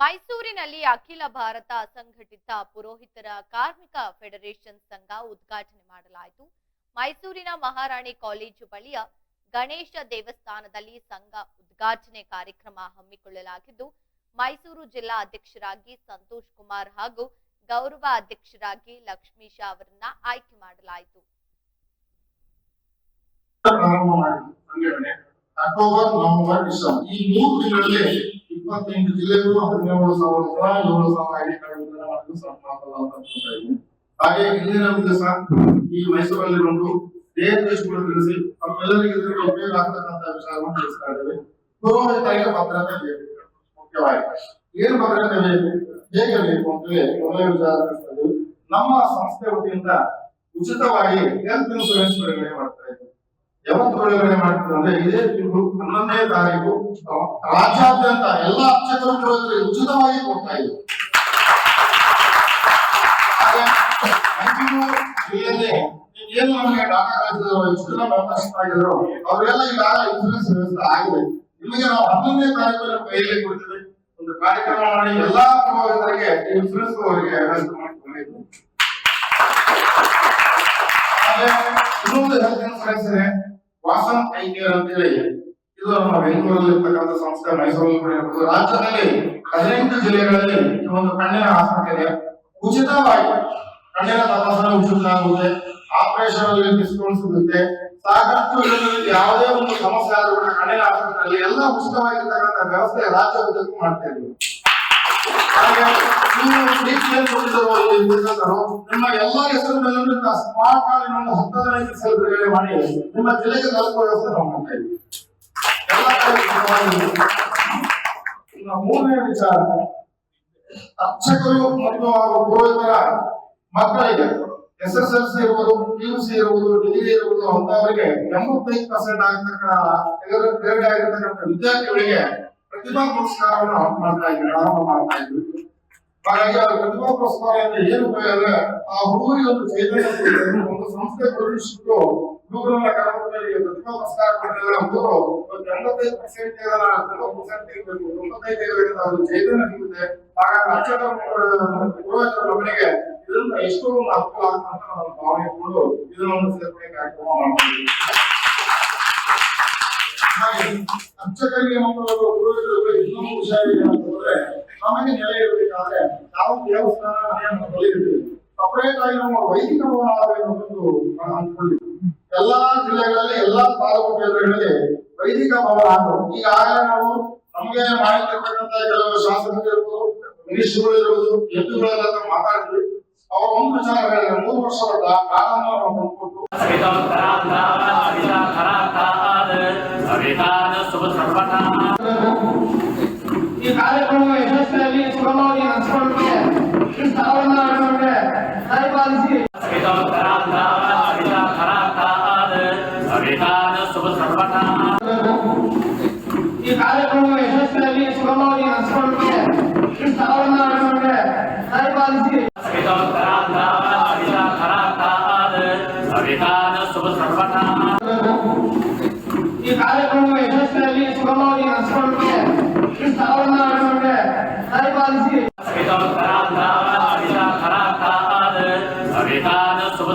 ಮೈಸೂರಿನಲ್ಲಿ ಅಖಿಲ ಭಾರತ ಅಸಂಘಟಿತ ಪುರೋಹಿತರ ಕಾರ್ಮಿಕ ಫೆಡರೇಷನ್ ಸಂಘ ಉದ್ಘಾಟನೆ ಮಾಡಲಾಯಿತು. ಮೈಸೂರಿನ ಮಹಾರಾಣಿ ಕಾಲೇಜು ಬಳಿಯ ಗಣೇಶ ದೇವಸ್ಥಾನದಲ್ಲಿ ಸಂಘ ಉದ್ಘಾಟನೆ ಕಾರ್ಯಕ್ರಮ ಹಮ್ಮಿಕೊಳ್ಳಲಾಗಿದ್ದು, ಮೈಸೂರು ಜಿಲ್ಲಾ ಅಧ್ಯಕ್ಷರಾಗಿ ಸಂತೋಷ್ ಕುಮಾರ್ ಹಾಗೂ ಗೌರವ ಅಧ್ಯಕ್ಷರಾಗಿ ಲಕ್ಷ್ಮೀಶ ಅವರನ್ನ ಆಯ್ಕೆ ಮಾಡಲಾಯಿತು. ಅಕ್ಟೋಬರ್ ನವೆಂಬರ್ ಈ ಮೂರು ತಿಂಗಳಲ್ಲಿ ಇಪ್ಪತ್ತೆಂಟು ಜಿಲ್ಲೆಗಳು ಹದಿನೇಳು ಸಾವಿರದ ಏಳು ಸಾವಿರ ಐಡಿ ಕಾರ್ಡ್ ಸಂಪಾದನೆ ಹಾಗೆ ಇಂದಿನ ದಿವಸ ಈ ಮೈಸೂರಲ್ಲಿ ಬಂದು ದೇಶಗಳು ತಿಳಿಸಿ ತಮ್ಮೆಲ್ಲರಿಗೆ ಉಪಯೋಗ ಆಗ್ತಕ್ಕಂಥ ವಿಷಯವನ್ನು ತಿಳಿಸ್ತಾ ಇದ್ದೇವೆ. ಪುರೋಹಿತರಿಗೆ ಭದ್ರತೆ ಬೇಕು, ಮುಖ್ಯವಾಗಿ. ಏನು ಭದ್ರತೆ ಬೇಕು, ಹೇಗೆ ಬೇಕು ಅಂತೇಳಿ ಮೊದಲನೇ ವಿಚಾರ ತಿಳಿಸ್ತಾ ಇದ್ದೇವೆ. ನಮ್ಮ ಸಂಸ್ಥೆ ವತಿಯಿಂದ ಉಚಿತವಾಗಿ ಹೆಲ್ತ್ ಇನ್ಸೂರೆನ್ಸ್ ಬಿಡುಗಡೆ ಮಾಡ್ತಾ ಇದ್ದೇವೆ. ಯಾವತ್ತು ಬಿಡುಗಡೆ ಮಾಡ್ತದೆ ಅಂದ್ರೆ ಇದೇ ತಿಂಗಳು ಹನ್ನೊಂದನೇ ತಾರೀಕು ರಾಜ್ಯಾದ್ಯಂತ ಎಲ್ಲ ಅರ್ಚಕರು ಉಚಿತವಾಗಿ ಕೊಡ್ತಾ ಇದ್ರು ಏನು ನಮಗೆ ಡಾಟಾ ಅವರೆಲ್ಲ ಈಗಾಗಲೇ ಇನ್ಸೂರೆನ್ಸ್ ವ್ಯವಸ್ಥೆ ಆಗಿದೆ. ನಿಮಗೆ ನಾವು ಹನ್ನೊಂದನೇ ತಾರೀಕು ಒಂದು ಕಾರ್ಯಕ್ರಮ ಮಾಡಿ ಎಲ್ಲಾ ಪ್ರಭಾವಿತರಿಗೆ ಇನ್ಸೂರೆನ್ಸ್ ಅವರಿಗೆ ಇನ್ನೊಂದು ಹೆಲ್ತ್ ಇನ್ಸೂರೆನ್ಸ್ ಇದೆ. ನಮ್ಮ ಬೆಂಗಳೂರಲ್ಲಿ ಸಂಸ್ಥೆ ರಾಜ್ಯದಲ್ಲಿ ಹದಿನೆಂಟು ಜಿಲ್ಲೆಗಳಲ್ಲಿ ಈ ಒಂದು ಕಣ್ಣಿನ ಆಸ್ಪತ್ರೆ ಇದೆ. ಉಚಿತವಾಗಿ ಕಣ್ಣಿನ ತಪಾಸಣೆ ಉಚಿತ ಆಗುತ್ತೆ ಆಪರೇಷನ್ ಅಲ್ಲಿ ಡಿಸ್ಕೌಂಟ್ ಸಿಗುತ್ತೆ. ಸಾಕಷ್ಟು ಯಾವುದೇ ಒಂದು ಸಮಸ್ಯೆ ಆದ್ರೂ ಕೂಡ ಕಣ್ಣಿನ ಆಸ್ಪತ್ರೆಯಲ್ಲಿ ಎಲ್ಲ ಉಚಿತವಾಗಿರ್ತಕ್ಕಂಥ ವ್ಯವಸ್ಥೆ ರಾಜ್ಯ ಉದ್ದಕ್ಕೂ ಮಾಡ್ತಾ ಇದ್ದೀವಿ ನಿಮ್ಮ ಎಲ್ಲಾ ಹೆಸರು ಮೇಲೆ ಸ್ಮಾರ್ಟ್ ಕಾರ್ಡ್ ಸಲ ಬಿಡುಗಡೆ ಮಾಡಿ. ನಿಮ್ಮ ಜಿಲ್ಲೆಗೆ ತಲುಪುವ ವ್ಯವಸ್ಥೆ ನಾವು ಮಾಡ್ತಾ ಇದ್ದೀವಿ. ಮೂರನೇ ವಿಚಾರ. ಅರ್ಚಕರು ಮತ್ತು ಹಾಗೂ ಪುರೋಹಿತರ ಮಕ್ಕಳಿಗೆ ಎಸ್ ಎಸ್ ಎಲ್ ಸಿ ಇರುವುದು ಸಿ ಇರುವುದು ಡಿಗ್ರಿ ಇರುವುದು ಅಂತವರಿಗೆ ಎಂಬತ್ತೈದು ಪರ್ಸೆಂಟ್ ಆಗಿರ್ತಕ್ಕಂಥ ವಿದ್ಯಾರ್ಥಿಗಳಿಗೆ ಪ್ರತಿಭಾ ಪುರಸ್ಕಾರವನ್ನು ಮಾಡ್ತಾ ಇದ್ವಿ ಪ್ರಾರಂಭ ಮಾಡ್ತಾ ಇದ್ವಿ ಹಾಗಾಗಿ ಆ ಪ್ರತಿಭಾ ಏನು ಆ ಹುಡುಗರಿಗೆ ಒಂದು ಒಂದು ಸಂಸ್ಥೆ ಪ್ರವೇಶಿಸಿಟ್ಟು ಹುಡುಗರನ್ನ ಕರ್ಕೊಂಡ್ಬಂದು ಪ್ರತಿಭಾ ಪುರಸ್ಕಾರ ಹುಡುಗರು ಒಂದು ಎಂಬತ್ತೈದು ಪರ್ಸೆಂಟ್ ಪರ್ಸೆಂಟ್ ತೆಗಿಬೇಕು ತೊಂಬತ್ತೈದು ತೆಗಿಬೇಕು ಅದು ಚೈತನ್ಯ ಸಿಗುತ್ತೆ ಮಕ್ಕಳಿಗೆ ಇದರಿಂದ ಎಷ್ಟೋ ಒಂದು ಅನುಕೂಲ ನಾವು ಇದನ್ನ ಒಂದು ಸೇರ್ಪಡೆ ಕಾರ್ಯಕ್ರಮ ಮಾಡ್ತೀವಿ. ಹಾಗೆ ಅರ್ಚಕರಿಗೆ ಮತ್ತು ಪುರೋಹಿತರಿಗೆ ಇನ್ನೊಂದು ನಮಗೆ ನೆಲೆ ಇರಬೇಕಾದ್ರೆ ನಾವು ದೇವಸ್ಥಾನ ಮನೆಯನ್ನು ಕಲಿಯಿರ್ತೀವಿ ಸಪರೇಟ್ ಆಗಿ ನಮ್ಮ ವೈದಿಕ ಭವನ ಆಗಬೇಕು ಅನ್ನೋದು ನಾನು ಅಂದ್ಕೊಂಡಿದ್ದೆ ಎಲ್ಲಾ ಜಿಲ್ಲೆಗಳಲ್ಲಿ ಎಲ್ಲಾ ತಾಲೂಕು ಕೇಂದ್ರಗಳಲ್ಲಿ ವೈದಿಕ ಭವನ ಈಗ ಈಗಾಗಲೇ ನಾವು ನಮಗೆ ಮಾಡಿರ್ತಕ್ಕಂಥ ಕೆಲವು ಶಾಸಕರು ಇರ್ಬೋದು ಮಿನಿಸ್ಟರ್ಗಳು ಇರ್ಬೋದು ಎಂಪಿಗಳೆಲ್ಲ ಹತ್ರ ಮಾತಾಡಿದ್ವಿ ಅವರು ಒಂದು ವಿಚಾರ ಹೇಳಿದ್ರೆ ಮೂರು ವರ್ಷ ಕಾಲವನ್ನು சமூகத்தின் அச்சமுடைய தாழ்ந்தாடுடைய தாய்பாலிசி ಈ ಕಾರ್ಯಕ್ರಮದ ಯಶಸ್ಸಿನಲ್ಲಿ ಸುಗಮವಾಗಿ ನಡೆಸಿಕೊಳ್ಳುವಿಕೆ ತಾವನ್ನು ನಡೆಸಿಕೊಂಡೆ ದಯಪಾಲಿಸಿ ಈ ಕಾರ್ಯಕ್ರಮ విధాన శుభ